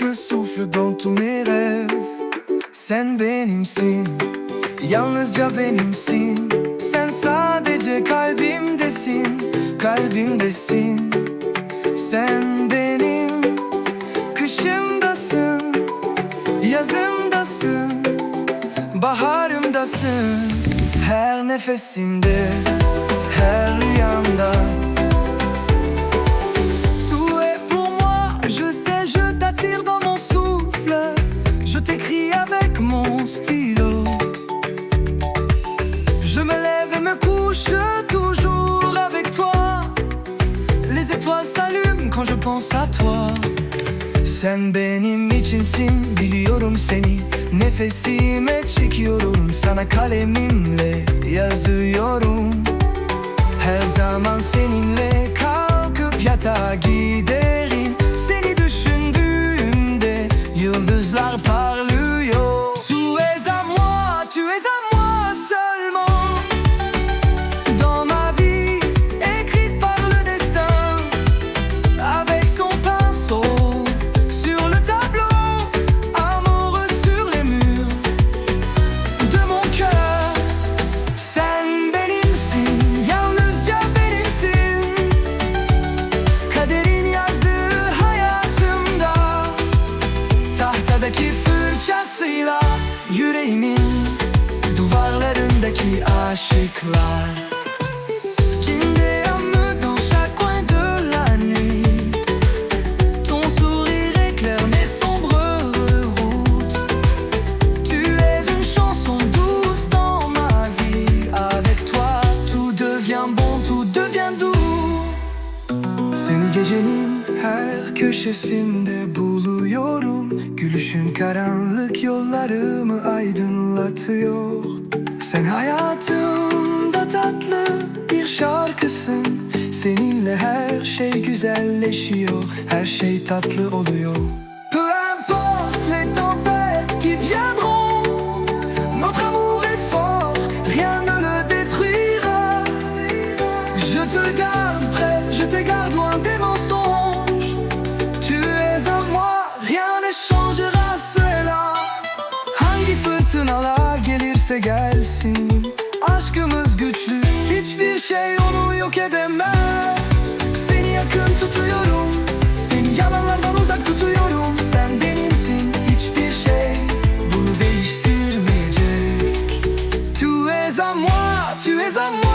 le souffle dans tous mes rêves Sen benimsin Yalnızca benimsin. Sen sadece kalbimdesin Kalbimdesin. Sen benim Kışımdasın Yazımdasın Baharımdasın. Her nefesimde couche toujours avec toi. Les étoiles s'allument quand je pense à toi. Sen benim içinsin biliyorum seni Nefesime çekiyorum sana kalemimle yazıyorum her zaman seninle D'où va l'air qui a chéclat Kinder me dans chaque coin de la nuit. Ton sourire éclaire mes sombres routes. Tu es une chanson douce dans ma vie. Avec toi tout devient bon, tout devient doux. C'est ni air que je suis une des buluyorum Gülüşün karanlık yollarımı aydınlatıyor. Sen hayatımda tatlı bir şarkısın. Seninle her şey güzelleşiyor. Her şey tatlı oluyor gelirse gelsin. Aşkımız güçlü Hiçbir şey onu yok edemez. Seni yakın tutuyorum Seni yalanlardan uzak tutuyorum. Sen benimsin hiçbir şey Bunu değiştirmeyecek. Tu es à moi, tu es à moi.